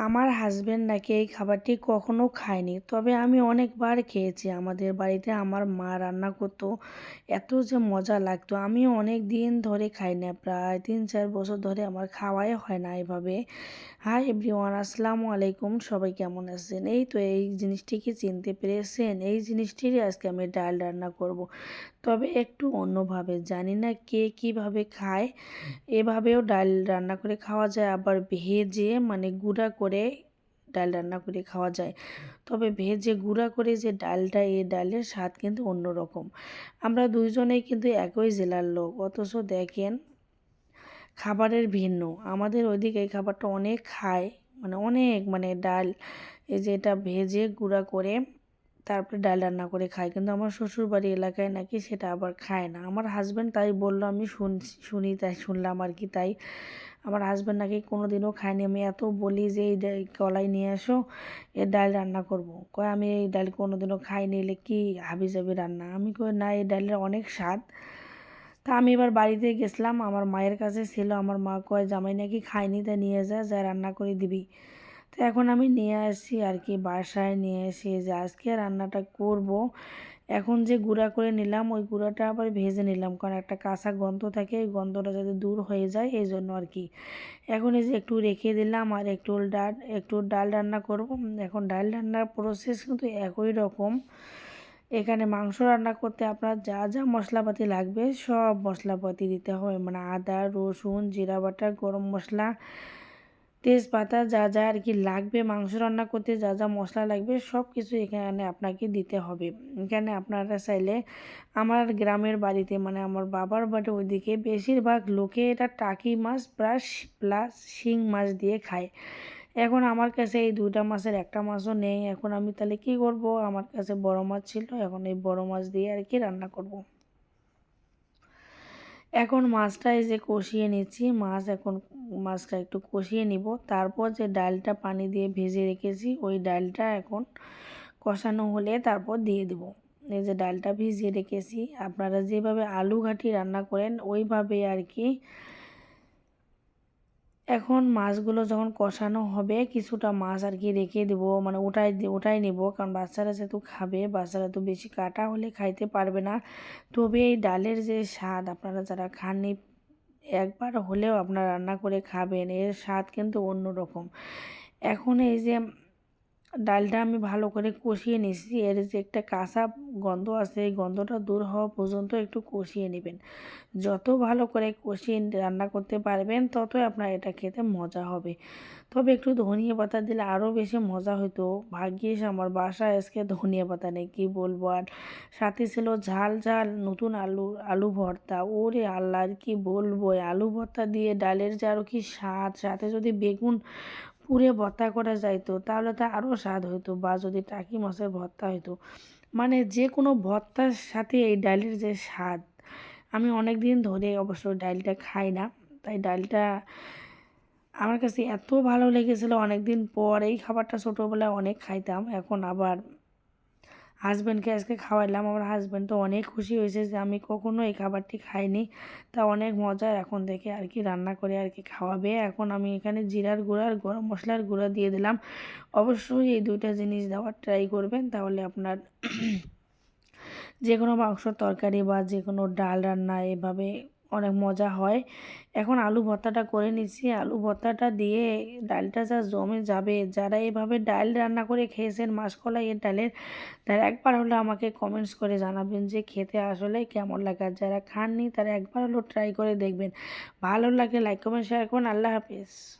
আমার হাজব্যান্ড নাকি এই খাবারটি কখনো খায়নি। তবে আমি অনেকবার খেয়েছি। আমাদের বাড়িতে আমার মা রান্না করতো। এত যে মজা লাগতো। আমি অনেক দিন ধরে খাই না। প্রায় তিন চার বছর ধরে আমার খাওয়াই হয় না এভাবে। হাই এভরিওয়ান আসসালামু আলাইকুম। সবাই কেমন আছেন? এই তো এই জিনিসটিকে চিনতে পেরেছেন। এই জিনিসটিরই আজকে আমি ডাল রান্না করব। তবে একটু অন্যভাবে। জানি না কে কীভাবে খায়। এভাবেও ডাল রান্না করে খাওয়া যায়। আবার ভেজে মানে গুঁড়া করে ডাল রান্না করে খাওয়া যায়। তবে ভেজে গুঁড়া করে যে ডালটা এই ডালের স্বাদ কিন্তু অন্যরকম। আমরা দুইজনেই কিন্তু একই জেলার লোক, অথচ দেখেন খাবারের ভিন্ন। আমাদের ওইদিকে এই খাবারটা অনেক খায় মানে অনেক মানে ডাল, এই যে এটা ভেজে গুঁড়া করে তারপরে ডাল রান্না করে খায়। কিন্তু আমার শ্বশুরবাড়ি এলাকায় নাকি সেটা আবার খায় না। আমার হাজব্যান্ড তাই বলল, আমি শুন, শুনি, তাই শুনলাম আর কি। তাই আমার হাজব্যান্ড নাকি কোনো দিনও খায়নি। আমি এত বলি যে, এই কলাই নিয়ে আসো এর ডাল রান্না করব। কয়, আমি এই ডাল কোনো দিনও খাইনি, এলে কি হাবি যাবি রান্না? আমি কই, না, এই ডালের অনেক স্বাদ। তা আমি এবার বাড়িতে গেছিলাম। আমার মায়ের কাছে ছিল। আমার মা কয়, জামাই নাকি খায়নি, তাই নিয়ে যা যা রান্না করে দিবি। তো এখন আমি নিয়ে আসি আর কি, বাসায় নিয়ে এসে যে আজকে রান্নাটা করব। এখন যে গুঁড়া করে নিলাম, ওই গুঁড়াটা আবার ভেজে নিলাম, কারণ একটা কাঁচা গন্ধ থাকে ওই গন্ধটা যাতে দূর হয়ে যায়, এই জন্য আর কি। এখন এই যে একটু রেখে দিলাম, আর একটু ডাল একটু ডাল রান্না করব। এখন ডাল রান্নার প্রসেস কিন্তু একই রকম। এখানে মাংস রান্না করতে আপনার যা যা মশলাপাতি লাগবে, সব মশলাপাতি দিতে হবে। মানে আদা, রসুন, জিরা বাটা, গরম মশলা তেজপাতা যা যা আর কি লাগবে, মাংস রান্না করতে যা যা মশলা লাগবে সব কিছু এখানে আপনাকে দিতে হবে। এখানে আপনারা চাইলে আমার গ্রামের বাড়িতে মানে আমার বাবার বাড়ি ওইদিকে বেশিরভাগ লোকে এটা টাকি মাছ প্লাস প্লাস শিং মাছ দিয়ে খায়। এখন আমার কাছে এই দুইটা মাছের একটা মাছও নেই। এখন আমি তাহলে কি করব? আমার কাছে বড় মাছ ছিল, এখন এই বড় মাছ দিয়ে আর কি রান্না করব। এখন মাছটা এই যে কষিয়ে নিচ্ছি, মাছ এখন মাছটা একটু কষিয়ে নিব। তারপর যে ডালটা পানি দিয়ে ভেজে রেখেছি, ওই ডালটা এখন কষানো হলে তারপর দিয়ে দেব। এই যে ডালটা ভিজিয়ে রেখেছি, আপনারা যেভাবে আলু ঘাটি রান্না করেন, ওইভাবে আর কি এখন মাছগুলো যখন কষানো হবে, কিছুটা মাছ আর কি রেখে দেবো মানে ওটাই ওটাই নেব। কারণ বাচ্চারা যেহেতু খাবে, বাচ্চারা তো বেশি কাটা হলে খাইতে পারবে না। তবে এই ডালের যে স্বাদ, আপনারা যারা খাননি, একবার হলেও আপনারা রান্না করে খাবেন, এর স্বাদ কিন্তু অন্যরকম। এখন এই যে ডালটা আমি ভালো করে কষিয়ে নিচ্ছি এর যে একটা কাঁচা গন্ধ আছে, এই গন্ধটা দূর হওয়া পর্যন্ত একটু কষিয়ে নেবেন। যত ভালো করে কষিয়ে রান্না করতে পারবেন, ততই আপনার এটা খেতে মজা হবে। তবে একটু ধনিয়া পাতা দিলে আরও বেশি মজা হতো ভাগ্যিস আমার বাসায় আজকে ধনিয়া পাতা নেই, কী বলব? আর সাথে ছিল ঝাল ঝাল নতুন আলু আলু ভর্তা। ওরে আল্লাহ, আর কি বলব? আলু ভর্তা দিয়ে ডালের যে আরও কি স্বাদ? সাথে যদি বেগুন পুড়ে ভর্তা করা যাইতো, তাহলে তা আরও স্বাদ হইতো বা যদি টাকি মাছের ভর্তা হইতো। মানে যে কোনো ভর্তার সাথে এই ডালের যে স্বাদ, আমি অনেক দিন ধরে অবশ্য ডালটা খাই না, তাই ডালটা আমার কাছে এত ভালো লেগেছিলো অনেক দিন পর, এই খাবারটা ছোটোবেলায় অনেক খাইতাম, এখন আবার হাজব্যান্ডকে আজকে খাওয়াইলাম, আমার হাজব্যান্ড তো অনেক খুশি হয়েছে যে আমি কখনো এই খাবারটি খাইনি। তা অনেক মজার এখন থেকে আর কি রান্না করে আর কি খাওয়াবে। এখন আমি এখানে জিরার গুঁড়া আর গরম মশলার গুঁড়া দিয়ে দিলাম। অবশ্যই এই দুইটা জিনিস দেওয়ার ট্রাই করবেন, তাহলে আপনার যে কোনো মাংস তরকারি বা যে কোনো ডাল রান্না এভাবে অনেক মজা হয়। এখন আলু ভর্তাটা করে নিচ্ছি। আলু ভর্তাটা দিয়ে ডালটা যা জমে যাবে, যারা এভাবে ডাল রান্না করে খেয়েছেন মাসকলাই এর ডালের, তারা একবার হলো আমাকে কমেন্টস করে জানাবেন যে খেতে আসলে কেমন লাগে। যারা খাননি তারা একবার হলো ট্রাই করে দেখবেন। ভালো লাগে লাইক কমেন্ট শেয়ার করুন। আল্লাহ হাফিজ।